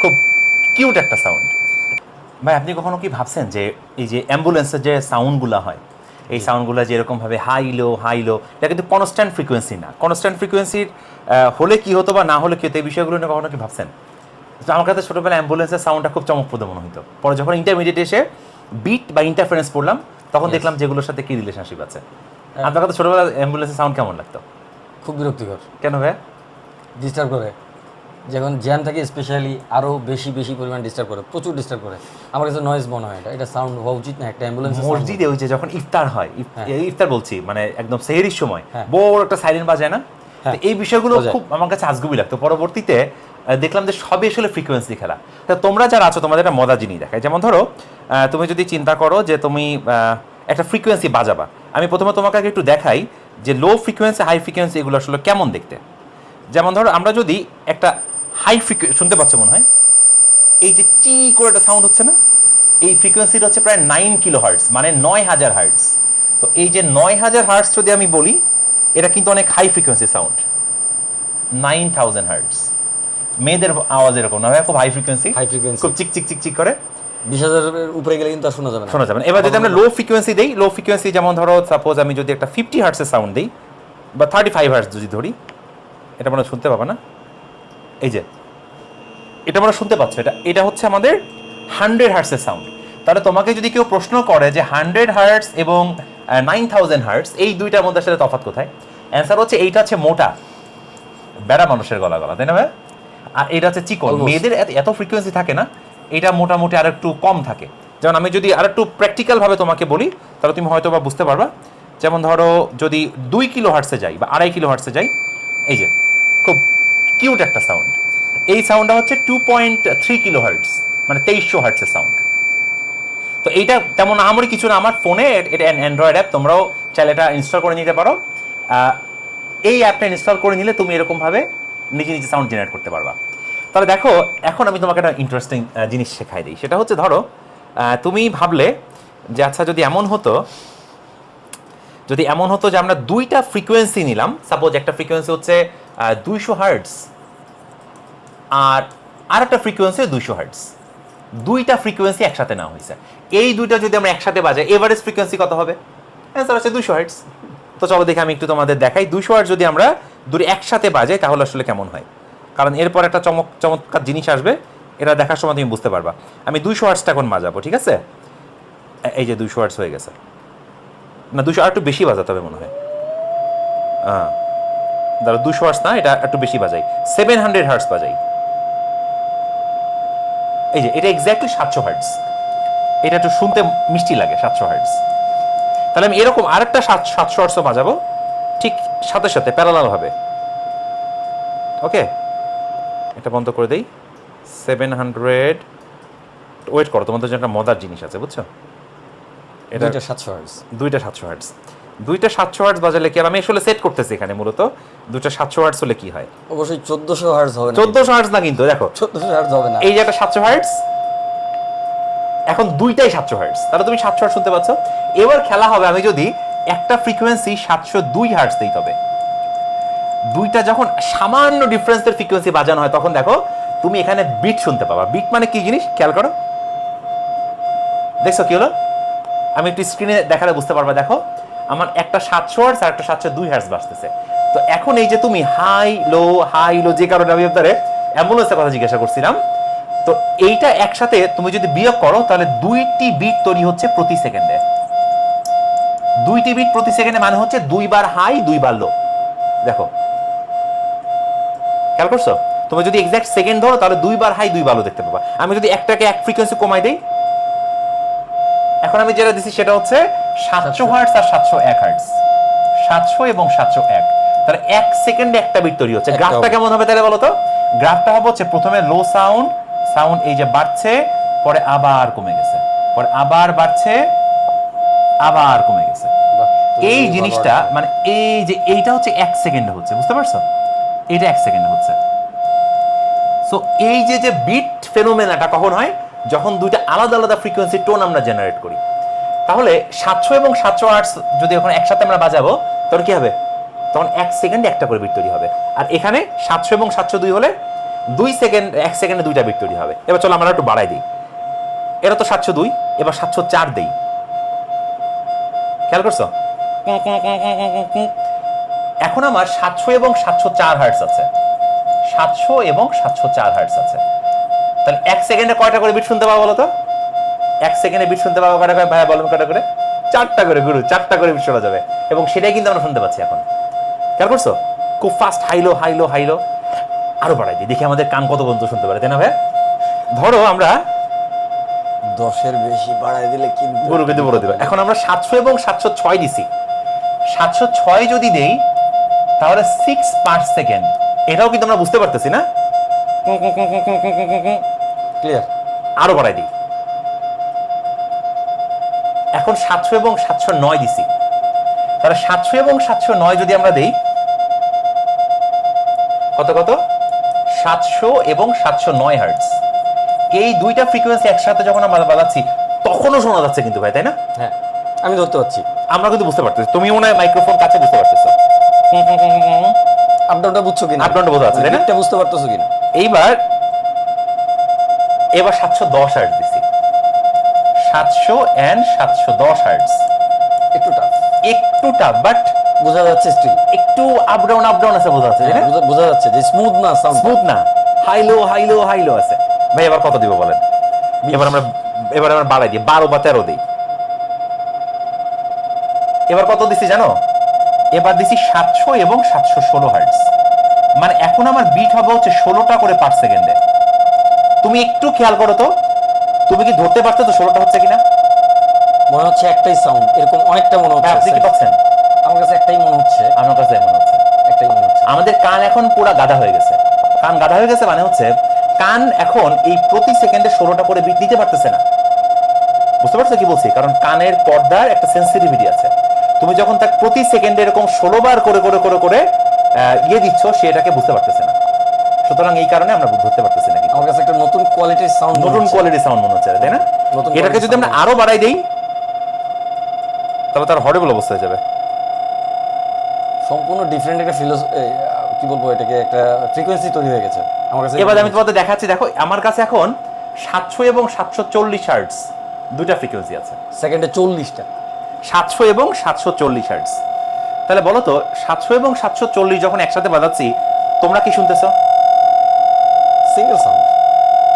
খুব কিউট একটা সাউন্ড ভাই আপনি কখনো কি ভাবছেন যে এই যে অ্যাম্বুলেন্সের যে সাউন্ডগুলো হয় এই সাউন্ডগুলো যে এরকমভাবে হাই লো হাই লো এটা কিন্তু কনস্ট্যান্ট ফ্রিকোয়েন্সি না। কনস্ট্যান্ট ফ্রিকোয়েন্সির হলে কি হতো বা না হলে কি হতো এই বিষয়গুলো নিয়ে কখনো কি ভাবছেন? তো আমার কাছে ছোটোবেলায় অ্যাম্বুলেন্সের সাউন্ডটা খুব চমকপ্রদ মনে হতো পরে যখন ইন্টারমিডিয়েট এসে বিট বা ইন্টারফারেন্স পড়লাম তখন দেখলাম যেগুলোর সাথে কি রিলেশনশিপ আছে। আপনার কাছে ছোটোবেলায় অ্যাম্বুলেন্সের সাউন্ড কেমন লাগতো? খুব বিরক্তিকর। কেন ভাই ডিস্টার্ব করে। যখন জ্যাম থাকে স্পেশালি আরও বেশি বেশি পরিমাণ ডিস্টার্ব করে প্রচুর ডিস্টার্ব করে। আমার কাছে নয়েজ মনে হয় এটা। এটা সাউন্ড হওয়া উচিত না একটা অ্যাম্বুলেন্স মসজিদে ওই যে যখন ইফতার হয় ইফতার বলছি মানে একদম সেহেরির সময়। হ্যাঁ। বড় একটা সাইরেন বাজায় না? হ্যাঁ, এই বিষয়গুলো খুব আমার কাছে আজগুবি লাগতো। পরবর্তীতে দেখলাম যে সবই আসলে ফ্রিকোয়েন্সি খেলা। তা তোমরা যারা আছো তোমাদের একটা মজা জিনিস দেখায় যেমন ধরো তুমি যদি চিন্তা করো যে তুমি একটা ফ্রিকোয়েন্সি বাজাবা। আমি প্রথমে তোমাকে আগে একটু দেখাই যে লো ফ্রিকোয়েন্সি হাই ফ্রিকোয়েন্সি এগুলো আসলে কেমন দেখতে। যেমন ধরো আমরা যদি একটা হাই ফ্রিকোয়েন্সি শুনতে পাচ্ছ মনে হয়? এই যে চি করে একটা সাউন্ড হচ্ছে না? এই ফ্রিকোয়েন্সিটা হচ্ছে প্রায় নাইন কিলো হার্টস মানে নয় হাজার হার্টস তো এই যে নয় হাজার হার্টস যদি আমি বলি এটা কিন্তু অনেক high frequency sound nine thousand hertz মেয়েদের আওয়াজ এরকম না খুব হাই ফ্রিকোয়েন্সি হাই ফ্রিকোয়েন্সি খুব চিক চিক চিক চিক করে। বিশ হাজারের উপরে গেলে কিন্তু শোনা যাবে না। শোনা যাবে না। এবার যদি আমরা লো ফ্রিকোয়েন্সি দেই লো ফ্রিকোয়েন্সি যেমন ধরো সাপোজ আমি যদি একটা ফিফটি হার্টসের সাউন্ড দিই বা থার্টি ফাইভ হার্টস যদি ধরি এটা মনে শুনতে পাবো না? এই যে এটা আমরা শুনতে পাচ্ছ এটা এটা হচ্ছে আমাদের হান্ড্রেড হার্টসের সাউন্ড তাহলে তোমাকে যদি কেউ প্রশ্ন করে যে হান্ড্রেড হার্টস এবং নাইন থাউজেন্ড হার্টস এই দুইটার মধ্যে আসলে তফাৎ কোথায়? অ্যান্সার হচ্ছে এইটা হচ্ছে মোটা বেড়া মানুষের গলা গলা তাই না ভাই? আর এটা হচ্ছে চিকন মেয়েদের এত- ফ্রিকোয়েন্সি থাকে না এটা মোটামুটি আর একটু কম থাকে। যেমন আমি যদি আর একটু প্র্যাকটিক্যাল ভাবে তোমাকে বলি তাহলে তুমি হয়তো বা বুঝতে পারবা। যেমন ধরো যদি দুই কিলো হার্টসে যাই বা আড়াই কিলো হার্টসে যাই এই যে কিউট একটা সাউন্ড এই সাউন্ডটা হচ্ছে two point three kilo hertz মানে তেইশশো হার্টসের সাউন্ড তো এইটা তেমন আমারই কিছু না, আমার ফোনে এটা অ্যান্ড্রয়েড অ্যাপ তোমরাও চাইলে এটা ইনস্টল করে নিতে পারো। এই অ্যাপটা ইনস্টল করে নিলে তুমি এরকমভাবে নিজে নিজে সাউন্ড জেনারেট করতে পারবা। তাহলে দেখো, এখন আমি তোমাকে একটা ইন্টারেস্টিং জিনিস শেখাই দিই। সেটা হচ্ছে ধরো তুমি ভাবলে যে আচ্ছা যদি এমন হতো, যদি এমন হতো যে আমরা দুইটা ফ্রিকোয়েন্সি নিলাম সাপোজ একটা ফ্রিকোয়েন্সি হচ্ছে দুইশো হার্টস আর আরেকটা ফ্রিকোয়েন্সি দুইশো হার্টস দুইটা ফ্রিকোয়েন্সি একসাথে নেওয়া হয়েছে। এই দুইটা যদি আমরা একসাথে বাজাই এভারেজ ফ্রিকোয়েন্সি কত হবে? অ্যান্সার হচ্ছে দুশো হার্টস তো চলো দেখে আমি একটু তোমাদের দেখাই। দুশো হার্টস যদি আমরা দুটো একসাথে বাজাই, তাহলে আসলে কেমন হয়? কারণ এরপর একটা চমক চমৎকার জিনিস আসবে, এটা দেখার সময় তুমি বুঝতে পারবা। আমি দুইশো হার্টসটা এখন বাজাবো, ঠিক আছে? এই যে দুইশো হার্টস হয়ে গেছে। না দুশো আর একটু বেশি বাজাতে হবে মনে হয়। হ্যাঁ ধরো দুশো হার্টস না এটা একটু বেশি বাজাই সেভেন হান্ড্রেড হার্টস বাজাই এই যে এটা এক্স্যাক্টলি সাতশো হার্টস এটা একটু শুনতে মিষ্টি লাগে সাতশো হার্টস তাহলে আমি এরকম আরেকটা সাত সাতশো হার্টসও বাজাবো ঠিক সাথে সাথে প্যারালাল ভাবে। ওকে এটা বন্ধ করে দেই। সেভেন হান্ড্রেড ওয়েট করো তোমাদের জন্য একটা মজার জিনিস আছে বুঝছ? এটা সাতশো হার্স দুইটা সাতশো হার্টস দুইটা সাতশো হার্টস বাজালে কি আর আমি আসলে সেট করতেছি এখানে মূলত? দুইটা সাতশো হার্টস হলে কি হয়? অবশ্যই চোদ্দশো হার্স হবে চোদ্দশো হার্টস না কিন্তু দেখো। চোদ্দশো হার্স হবে না। এই যে একটা সাতশো হার্টস এখন দুইটাই সাতশো হার্টস তাহলে তুমি সাতশো হার্টস শুনতে পাচ্ছ। এবার খেলা হবে আমি যদি একটা ফ্রিকোয়েন্সি সাতশো দুই হার্টস দিই তবে। দুইটা যখন সামান্য ডিফারেন্সের ফ্রিকোয়েন্সি বাজানো হয় তখন দেখো তুমি এখানে বিট শুনতে পাবা। বিট মানে কি জিনিস? খেয়াল করো। দেখছ কি হলো? আমি একটু স্ক্রিনে দেখালে বুঝতে পারবা দেখো। আমার একটা সাতশো হার্টস আর একটা সাতশো দুই হার্টস বাজতেছে। তো এখন এই যে তুমি হাই লো হাই লো যে কারণে আমি আপনারে অ্যাম্বুলেন্সের কথা জিজ্ঞাসা করছিলাম, তো এইটা একসাথে তুমি যদি বিয়োগ করো, তাহলে দুইটি বিট তৈরি হচ্ছে প্রতি সেকেন্ডে। দুইটি বিট প্রতি সেকেন্ডে মানে হচ্ছে দুইবার হাই দুইবার লো দেখো। খেয়াল করছ? তুমি যদি এক্সাক্ট সেকেন্ড ধরো, তাহলে দুইবার হাই দুইবার লো দেখতে পাবা। আমি যদি একটাকে এক ফ্রিকোয়েন্সি কমাই দেই, এখন আমি যেটা দিছি সেটা হচ্ছে সাতশো হার্টস আর সাতশো এক হার্টস সাতশো এবং সাতশো এক। তাহলে এক সেকেন্ডে একটা বিট তৈরি হচ্ছে। গ্রাফটা কেমন হবে তাহলে বলো তো? গ্রাফটা হবে হচ্ছে প্রথমে লো সাউন্ড সাউন্ড এই যে বাড়ছে পরে আবার কমে গেছে। পরে আবার বাড়ছে আবার কমে গেছে। এই জিনিসটা মানে এই যে এইটা হচ্ছে এক সেকেন্ডে হচ্ছে বুঝতে পারছ? এটা এক সেকেন্ডে হচ্ছে। সো এই যে যে বিট ফেনোমেনাটা কখন হয়? যখন দুইটা আলাদা আলাদা ফ্রিকোয়েন্সি টোন আমরা জেনারেট করি। তাহলে সাতশো এবং সাতশো আর্টস যদি এখন একসাথে আমরা বাজাবো তখন কি হবে? তখন এক সেকেন্ডে একটা করে বিট তৈরি হবে। আর এখানে সাতশো এবং সাতশো দুই হলে দুই সেকেন্ড এক সেকেন্ডে দুইটা বিট তৈরি হবে। এবার চলো আমরা একটু বাড়াই দিই। এটা তো সাতশো দুই, এবার সাতশো চার দেই। খেয়াল করছ? এখন আমার সাতশো এবং সাতশো চার হার্টস আছে। সাতশো এবং সাতশো চার হার্টস আছে। তাহলে এক সেকেন্ডে কয়টা করে বিট শুনতে পাবো বলো তো? এক সেকেন্ডে বিট শুনতে পাবো কয়টা করে ভাইয়া বলুন কয়টা করে। চারটা করে গুরু চারটা করে বিট শোনা যাবে। এবং সেটাই কিন্তু আমরা শুনতে পাচ্ছি এখন। খেয়াল করছ? খুব ফাস্ট হাইলো হাইলো হাইলো আরও বাড়াই দিই দেখি আমাদের কান কত পর্যন্ত শুনতে পারে তাই না ভাই ধরো আমরা দশের বেশি বাড়াই দিলে কিন্তু গরু কিন্তু বলে দেবে। এখন আমরা সাতশো এবং সাতশো ছয় দিছি। সাতশো ছয় যদি দেই তাহলে সিক্স পার সেকেন্ড এটাও কিন্তু আমরা বুঝতে পারতেছি না। ক্লিয়ার আরও বাড়াই দিই। এখন সাতশো এবং সাতশো নয় দিছি। তাহলে সাতশো এবং সাতশো নয় যদি আমরা দেই কত কত? সাতশো এবং সাতশো নয় হার্টস এই দুইটা ফ্রিকোয়েন্সি একসাথে যখন আমরা বাজাচ্ছি তখনও শোনা যাচ্ছে কিন্তু ভাই তাই না? হ্যাঁ আমি ধরতে পারছি। আমরা কিন্তু বুঝতে পারতেছি। তুমি মনে হয় মাইক্রোফোন কাছে বুঝতে পারতেছো। আপডাউনটা বুঝছ কিনা? Up-down-টা বোঝা যাচ্ছে, তাই না? বুঝতে পারতেছো কিনা? এইবার এবার সাতশো দশ হার্টস দিছি। সাতশো অ্যান্ড সাতশো দশ হার্টস একটু টাফ একটু টাফ বাট বোঝা যাচ্ছে স্টিল একটু আপ ডাউন আপ ডাউন আছে বোঝা যাচ্ছে বোঝা যাচ্ছে যে স্মুথ না সাউন্ড স্মুথ না। আছে। ভাই এবার কত দিব বলেন? এবার আমরা এবার আমরা বাড়াই দিই। বারো বা তেরো দিই। এবার কত দিছি জানো? এবার দিছি সাতশো এবং সাতশো ষোলো হার্টস মানে এখন আমার বিট হবে হচ্ছে ষোলোটা করে পার সেকেন্ডে তুমি একটু খেয়াল করো তো। তুমি কি ধরতে পারছ তো ষোলোটা হচ্ছে কিনা? মনে হচ্ছে একটাই সাউন্ড এরকম অনেকটা মনে হ্যাঁ আপনি কি পাচ্ছেন? আমার কাছে একটাই মনে হচ্ছে। আমার কাছে মনে হচ্ছে। একটাই মনে হচ্ছে। আমাদের কান এখন পুরা গাধা হয়ে গেছে। কান গাধা হয়ে গেছে মানে হচ্ছে কান এখন এই প্রতি সেকেন্ডে ষোলোটা করে বিট নিতে পারতেছে না। বুঝতে পারছ কি বলছি? কারণ কানের পর্দার একটা সেন্সিটিভিটি আছে। তুমি যখন তার প্রতি সেকেন্ডে এরকম ষোলো বার করে করে করে করে ইয়ে দিচ্ছ সে এটাকে বুঝতে পারতেছে না। সুতরাং এই কারণে আমরা ধরতে পারতেছি না আমার কাছে একটা নতুন কোয়ালিটির সাউন্ড নতুন কোয়ালিটি সাউন্ড মনে হচ্ছে তাই না? এটাকে যদি আমরা আরও বাড়াই দেই তাহলে তার হরেবল অবস্থা হয়ে যাবে। সম্পূর্ণ ডিফারেন্ট একটা ফিলোস কি বলব এটাকে একটা ফ্রিকোয়েন্সি তৈরি হয়ে গেছে। আমার কাছে এবার আমি তোমাদের দেখাচ্ছি দেখো আমার কাছে এখন সাতশো এবং সাতশো চল্লিশ হার্টস দুইটা ফ্রিকোয়েন্সি আছে। সেকেন্ডে চল্লিশটা। সাতশো এবং সাতশো চল্লিশ হার্টস তাহলে বলো তো সাতশো এবং সাতশো চল্লিশ যখন একসাথে বাজাচ্ছি তোমরা কি শুনতেছো? সিঙ্গেল সাউন্ড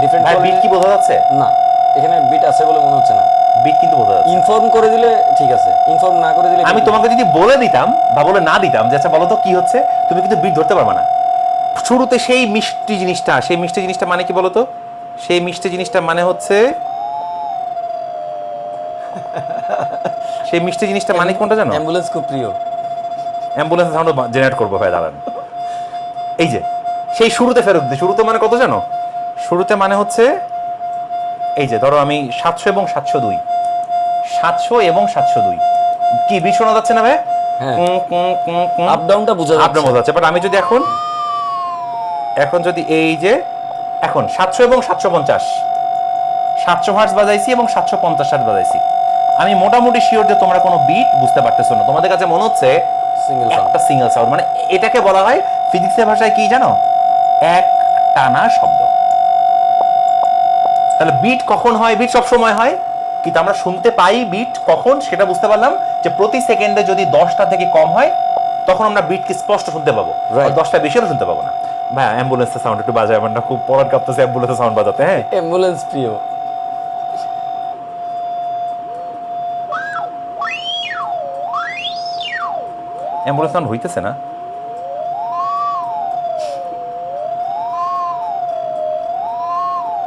ডিফারেন্ট ভাই বিট কি বোঝা যাচ্ছে? না। এখানে বিট আছে বলে মনে হচ্ছে না। বিট কিন্তু বোঝা যাচ্ছে। ইনফর্ম করে দিলে ঠিক আছে। ইনফর্ম না করে দিলে আমি তোমাকে যদি বলে দিতাম বা বলে না দিতাম যে আচ্ছা বলো তো কি হচ্ছে? তুমি কিন্তু বিট ধরতে পারবে না। শুরুতে সেই মিষ্টি জিনিসটা সেই মিষ্টি জিনিসটা মানে কি বলো তো সেই মিষ্টি জিনিসটা মানে হচ্ছে সেই মিষ্টি জিনিসটা মানে কোনটা জানো? অ্যাম্বুলেন্স খুব প্রিয়। অ্যাম্বুলেন্স সাউন্ড জেনারেট করব ভাই দাঁড়ান। এই যে সেই শুরুতে ফেরত দিই শুরুতে মানে কত জানো? শুরুতে মানে হচ্ছে এই যে ধরো আমি সাতশো এবং সাতশো দুই। সাতশো এবং সাতশো দুই। কি বিট শোনা যাচ্ছে না ভাই? হ্যাঁ। আপ বোঝা যাচ্ছে। বাট আমি যদি এখন এখন যদি এই যে এখন সাতশো এবং সাতশো পঞ্চাশ। সাতশো হার্টস বাজাইছি এবং সাতশো পঞ্চাশ হার্টস বাজাইছি। আমি মোটামুটি শিওর যে তোমরা কোনো বিট বুঝতে পারতেছো না। তোমাদের কাছে মনে হচ্ছে সিঙ্গেল সাউন্ড একটা সিঙ্গেল সাউন্ড মানে এটাকে বলা হয় ফিজিক্সের ভাষায় কি জানো? এক টানা শব্দ। তাহলে বিট কখন হয়? বিট সব সময় হয়? কিন্তু আমরা শুনতে পাই বিট কখন সেটা বুঝতে পারলাম যে প্রতি সেকেন্ডে যদি দশটা থেকে কম হয় তখন আমরা বিটকে স্পষ্ট শুনতে পাবো। দশটা বেশি হলে শুনতে পাবো না। ভাই অ্যাম্বুলেন্সের সাউন্ড একটু বাজায় আমার না খুব পড়ার কাঁপতেছে অ্যাম্বুলেন্সের সাউন্ড বাজাতে হ্যাঁ? অ্যাম্বুলেন্স প্রিয়। অ্যাম্বুলেন্স সাউন্ড হইতেছে না?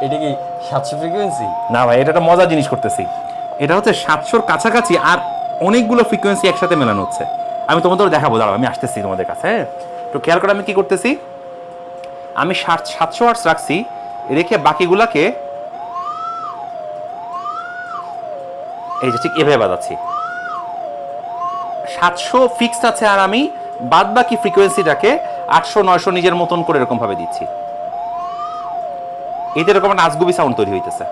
এটা কি সাতশো ফ্রিকোয়েন্সি না ভাই, এটা একটা মজার জিনিস করতেছি। এটা হচ্ছে সাতশোর কাছাকাছি আর অনেকগুলো ফ্রিকোয়েন্সি একসাথে মেলানো হচ্ছে। আমি তোমাদের দেখাবো, দাঁড়াও, আমি আসতেছি তোমাদের কাছে হ্যাঁ? তো খেয়াল করে আমি কি করতেছি? আমি সাত সাতশো আর্টস রাখছি, রেখে বাকিগুলাকে এই যে ঠিক এভাবে বাজাচ্ছি। সাতশো ফিক্সড আছে আর আমি বাদ বাকি ফ্রিকোয়েন্সিটাকে আটশো, নয়শো নিজের মতন করে এরকম ভাবে দিচ্ছি। এতে এরকম একটা আজগুবি সাউন্ড তৈরি হইতেছে।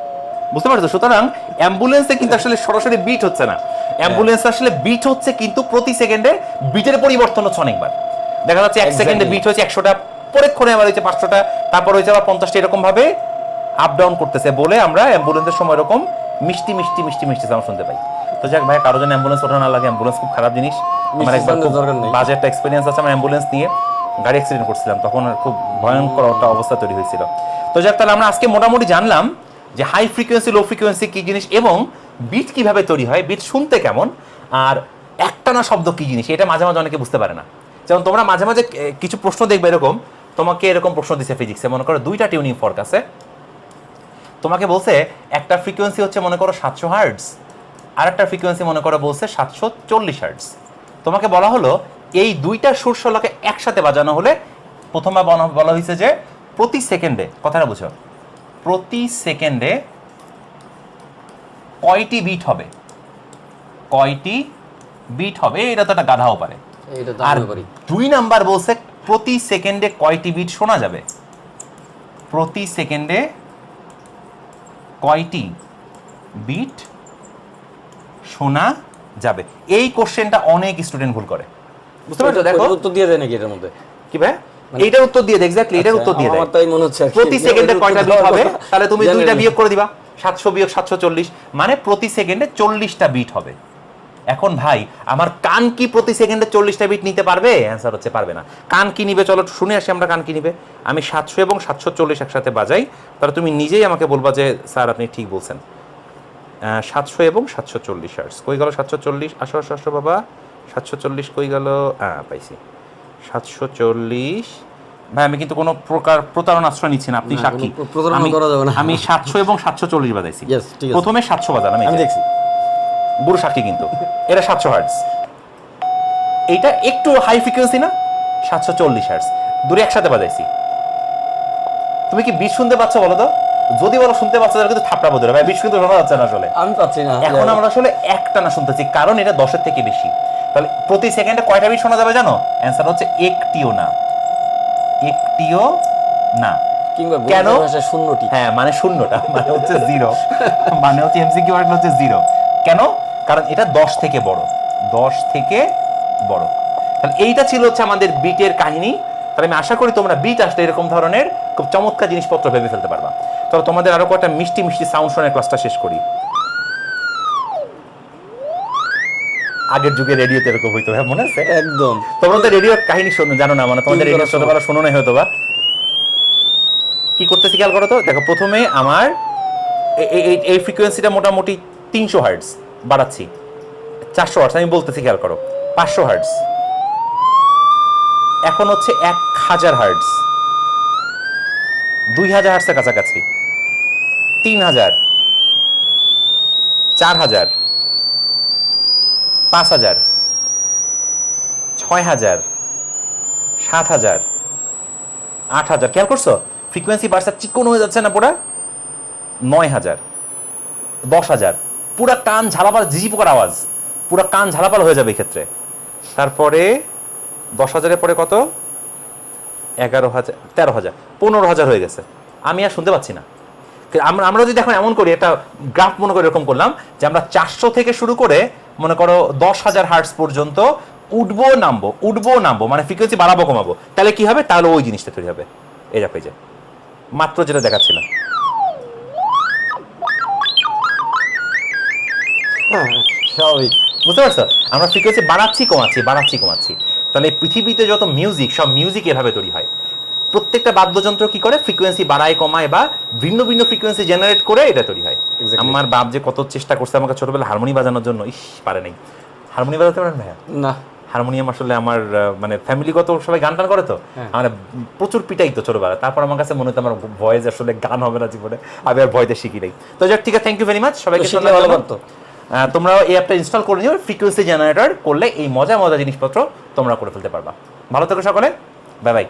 বুঝতে পারছ? সুতরাং অ্যাম্বুলেন্সে কিন্তু আসলে সরাসরি বিট হচ্ছে না। অ্যাম্বুলেন্স আসলে বিট হচ্ছে কিন্তু প্রতি সেকেন্ডে বিটের পরিবর্তন হচ্ছে অনেকবার। দেখা যাচ্ছে এক সেকেন্ডে বিট হচ্ছে একশোটা পরেক্ষণে আবার হচ্ছে পাঁচশোটা তারপর হয়েছে আবার পঞ্চাশটা এরকম ভাবে আপ ডাউন করতেছে বলে আমরা অ্যাম্বুলেন্সের সময় এরকম মিষ্টি মিষ্টি মিষ্টি মিষ্টি সাউন্ড শুনতে পাই। তো যাক ভাই কারও জন্য অ্যাম্বুলেন্স ওঠা না লাগে অ্যাম্বুলেন্স খুব খারাপ জিনিস। আমার একবার বাজে একটা এক্সপিরিয়েন্স আছে আমার অ্যাম্বুলেন্স নিয়ে। গাড়ি অ্যাক্সিডেন্ট করছিলাম, তখন খুব ভয়ঙ্কর একটা অবস্থা তৈরি হয়েছিল। তো যাক, তাহলে আমরা আজকে মোটামুটি জানলাম যে হাই ফ্রিকোয়েন্সি লো ফ্রিকোয়েন্সি কী জিনিস এবং বিট কীভাবে তৈরি হয় বিট শুনতে কেমন, আর একটানা শব্দ কী জিনিস, এটা মাঝে মাঝে অনেকে বুঝতে পারে না। যেমন তোমরা মাঝে মাঝে কিছু প্রশ্ন দেখবে এরকম, তোমাকে এরকম প্রশ্ন দিছে ফিজিক্সে মনে করো দুইটা টিউনিং ফর্ক আছে। তোমাকে বলছে, একটা ফ্রিকোয়েন্সি হচ্ছে মনে করো সাতশো হার্টস আর একটা ফ্রিকোয়েন্সি মনে করো বলছে সাতশো চল্লিশ হার্টস তোমাকে বলা হলো এই দুইটা সুরশলাকে একসাথে বাজানো হলে প্রথমবার বলা- বলা হয়েছে যে প্রতি সেকেন্ডে কথাটা বুঝো প্রতি সেকেন্ডে কয়টি বিট হবে? কয়টি বিট হবে? এটা তো একটা গাধাও পারে। আর দুই নাম্বার বলছে প্রতি সেকেন্ডে কয়টি বিট শোনা যাবে? প্রতি সেকেন্ডে কয়টি বিট শোনা যাবে? এই কোশ্চেনটা অনেক স্টুডেন্ট ভুল করে। বুঝতে পারছ? দেখো। ওইটার উত্তর দিয়ে দেয় নাকি এটার মধ্যে? কি ভাই? এইটার উত্তর দিয়ে এক্স্যাক্টলি এটার আচ্ছা, উত্তর দিয়ে দেয়। আমার তাই মনে হচ্ছে প্রতি সেকেন্ডে কয়টা বিট হবে তাহলে তুমি দুইটা বিয়োগ করে দিবা সাতশো বিয়োগ সাতশো চল্লিশ। মানে প্রতি সেকেন্ডে চল্লিশটা বিট হবে। এখন ভাই আমার কান কি প্রতি সেকেন্ডে চল্লিশটা বিট নিতে পারবে? অ্যান্সার হচ্ছে পারবে না। কান কি নিবে? চলো শুনে আসি আমরা কান কি নিবে। আমি সাতশো এবং সাতশো চল্লিশ একসাথে বাজাই। তাহলে তুমি নিজেই আমাকে বলবা যে স্যার আপনি ঠিক বলছেন। সাতশো এবং সাতশো চল্লিশ আর্টস কই গেল সাতশো চল্লিশ? আসো আসো বাবা। সাতশো চল্লিশ কই গেল? হ্যাঁ পাইছি। সাতশো চল্লিশ। ভাই আমি কিন্তু কোনো প্রকার প্রতারণা আশ্রয় নিচ্ছি না আপনি সাক্ষী। প্রতারণা আমি- করা যাবে না। আমি সাতশো এবং সাতশো চল্লিশ বাজাইছি। প্রথমে সাতশো বাজালাম আমি দেখছি। বুড়ো সাক্ষী কিন্তু। এটা সাতশো হার্টস এইটা একটু হাই ফ্রিকোয়েন্সি না? সাতশো চল্লিশ হার্টস দূরে একসাথে বাজাইছি। তুমি কি বিষ শুনতে পাচ্ছ বলো তো? যদি বলো শুনতে পাচ্ছ তাহলে কিন্তু থাপড়া বোধ ভাই বিষ কিন্তু শোনা যাচ্ছে না আসলে। আমি পাচ্ছি না। এখন আমরা আসলে একটা না শুনতেছি কারণ এটা দশের থেকে বেশি। তাহলে প্রতি সেকেন্ডে কয়টা বিট শোনা যাবে জানো? অ্যান্সার হচ্ছে একটিও না। একটিও না। কিংবা কেন? শূন্যটি। হ্যাঁ মানে শূন্যটা মানে হচ্ছে জিরো মানে হচ্ছে এমসিকিউ ওয়ার্ড হচ্ছে জিরো কেন? কারণ এটা দশ থেকে বড়। দশ থেকে বড়। তাহলে এইটা ছিল হচ্ছে আমাদের বিটের কাহিনী। তাহলে আমি আশা করি তোমরা বিট আসলে এরকম ধরনের খুব চমৎকার জিনিসপত্র ভেবে ফেলতে পারবা। চলো তোমাদের আরও কয়েকটা মিষ্টি মিষ্টি সাউন্ড শোনার ক্লাসটা শেষ করি। আগের যুগে রেডিওতে এরকম হইতো হ্যাঁ মনে আছে? একদম। তোমরা তো রেডিওর কাহিনী শোনো জানো না মানে তোমাদের রেডিও করার শোনো নাই হয়তো বা কি করতেছি খেয়াল করো তো? দেখো প্রথমে আমার এই ফ্রিকোয়েন্সিটা মোটামুটি তিনশো হার্টস বাড়াচ্ছি। চারশো হার্টস আমি বলতেছি খেয়াল করো পাঁচশো হার্টস এখন হচ্ছে এক হাজার হার্টস দুই হাজার হার্টসের কাছাকাছি। তিন হাজার। চার হাজার। পাঁচ হাজার, ছয় হাজার, সাত হাজার, আট হাজার। খেয়াল করছ? ফ্রিকোয়েন্সি বাড়ছে চিকন হয়ে যাচ্ছে না পুরা? নয় হাজার, দশ হাজার। পুরা কান ঝালাপাল ঝিঝি পোকার আওয়াজ। পুরা কান ঝালাপাল হয়ে যাবে এক্ষেত্রে। তারপরে দশ হাজারের পরে কত? এগারো হাজার, তেরো হাজার, পনেরো হাজার হয়ে গেছে। আমি আর শুনতে পাচ্ছি না। আমরা আমরা যদি এখন এমন করি, একটা গ্রাফ মনে করে এরকম করলাম যে আমরা চারশো থেকে শুরু করে মনে করো, দশ হাজার হার্টস পর্যন্ত উঠবো, নামবো উঠবো, নামবো মানে ফ্রিকোয়েন্সি বাড়াবো, কমাবো। তাহলে কি হবে? তাহলে ওই জিনিসটা তৈরি হবে। এই যে মাত্র যেটা দেখাচ্ছিলাম। স্বাভাবিক। বুঝতে পারছ? আমরা ফ্রিকোয়েন্সি বাড়াচ্ছি, কমাচ্ছি বাড়াচ্ছি, কমাচ্ছি। তাহলে পৃথিবীতে যত মিউজিক সব মিউজিক এভাবে তৈরি হয়। প্রত্যেকটা বাদ্যযন্ত্র কি করে? ফ্রিকোয়েন্সি বাড়ায়, কমায় বা ভিন্ন ভিন্ন ফ্রিকোয়েন্সি জেনারেট করে এটা তৈরি হয়. আমার বাপ যে কত চেষ্টা করছে আমাকে ছোটবেলা হারমোনি বাজানোর জন্য ইস পারে নাই। হারমোনি বাজাতে পারেন ভাইয়া? না। হারমোনিয়াম আসলে আমার মানে ফ্যামিলিগত সবাই গান টান করে তো। হ্যাঁ। আমার প্রচুর পিটাই তো ছোটবেলা তারপর আমার কাছে মনে হতো আমার ভয়েস আসলে গান হবে না জীবনে। আমি আর ভয়তে শিখি নাই। তো যাক ঠিক আছে থ্যাংক ইউ ভেরি মাচ সবাইকে ভালো। আহ, তোমরা এই অ্যাপটা ইনস্টল করে নিও। ফ্রিকোয়েন্সি জেনারেটর করলে এই মজা মজা জিনিসপত্র তোমরা করে ফেলতে পারবা। ভালো থেকো সকলে। Bye bye